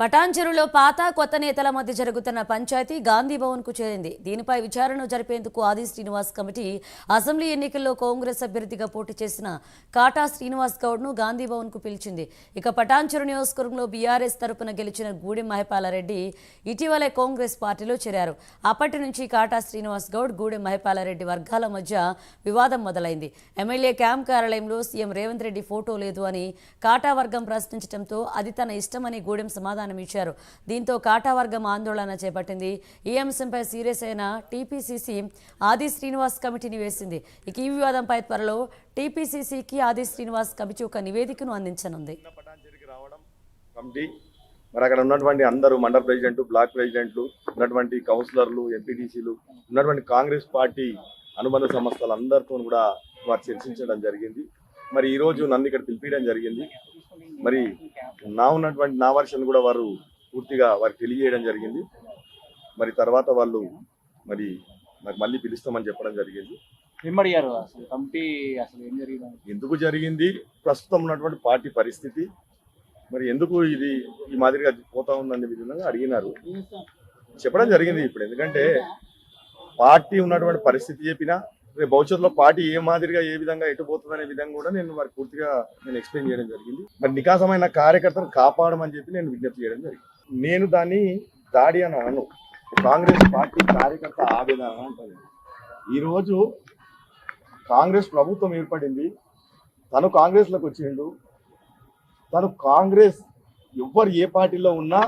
పటాన్చెరులో పాత కొత్త నేతల మధ్య జరుగుతున్న పంచాయతీ గాంధీ భవన్కు చేరింది. దీనిపై విచారణ జరిపేందుకు ఆది శ్రీనివాస్ కమిటీ అసెంబ్లీ ఎన్నికల్లో కాంగ్రెస్ అభ్యర్థిగా పోటీ చేసిన కాటా శ్రీనివాస్ గౌడ్ను గాంధీ భవన్కు పిలిచింది. ఇక పటాన్చెరు నియోజకవర్గంలో బీఆర్ఎస్ తరపున గెలిచిన గూడెం మహిపాలారెడ్డి ఇటీవలే కాంగ్రెస్ పార్టీలో చేరారు. అప్పటి నుంచి కాటా శ్రీనివాస్ గౌడ్ గూడెం మహిపాలారెడ్డి వర్గాల మధ్య వివాదం మొదలైంది. ఎమ్మెల్యే క్యాంప్ కార్యాలయంలో సీఎం రేవంత్ రెడ్డి ఫోటో లేదు అని కాటా వర్గం ప్రశ్నించడంతో అది తన ఇష్టమని గూడెం సమాధానం ఇచ్చారు దీంతో కాటా వర్గం ఆందోళన చేపట్టింది. ఈ అంశంపై సీరియస్ అయిన టీపీసీసీ ఆది శ్రీనివాస్ కమిటీని వేసింది. ఇక ఈ వివాదంపై త్వరలో టీపీసీసీకి ఆది శ్రీనివాస్ కమిటీ ఒక నివేదికను అందించనుంది. మరి అక్కడ ఉన్నటువంటి అందరూ మండల ప్రెసిడెంట్ బ్లాక్ ప్రెసిడెంట్లు ఉన్నటువంటి కౌన్సిలర్లు ఎంపీటీసీలు ఉన్నటువంటి కాంగ్రెస్ పార్టీ అనుబంధ సంస్థలు అందరితో కూడా వారు చర్చించడం జరిగింది. మరి ఈ రోజు నన్ను ఇక్కడ పిలిపించడం జరిగింది. మరి నా ఉన్నటువంటి నా వర్షన్ కూడా వారు పూర్తిగా వారికి తెలియజేయడం జరిగింది. మరి తర్వాత వాళ్ళు మరి నాకు మళ్ళీ పిలుస్తామని చెప్పడం జరిగింది. అసలు కమిటీ అసలు ఏం జరిగింది ఎందుకు జరిగింది? ప్రస్తుతం ఉన్నటువంటి పార్టీ పరిస్థితి. మరి ఎందుకు ఇది ఈ మాదిరిగా పోతా ఉందనే విధంగా అడిగినారు. చెప్పడం జరిగింది ఇప్పుడు. ఎందుకంటే పార్టీ ఉన్నటువంటి పరిస్థితి చెప్పినా రేపు భవిష్యత్తులో పార్టీ ఏ మాదిరిగా ఏ విధంగా ఎటు అనే విధంగా కూడా నేను వారికి పూర్తిగా నేను ఎక్స్ప్లెయిన్ చేయడం జరిగింది. మరి నికాసమైన కార్యకర్తను కాపాడమని చెప్పి నేను విజ్ఞప్తి చేయడం జరిగింది. నేను దాన్ని దాడి అని అను కాంగ్రెస్ పార్టీ కార్యకర్త ఆవేదన అంటాను. ఈరోజు కాంగ్రెస్ ప్రభుత్వం ఏర్పడింది. తను కాంగ్రెస్లోకి వచ్చిండు. తను కాంగ్రెస్ ఎవ్వరు ఏ పార్టీలో ఉన్నా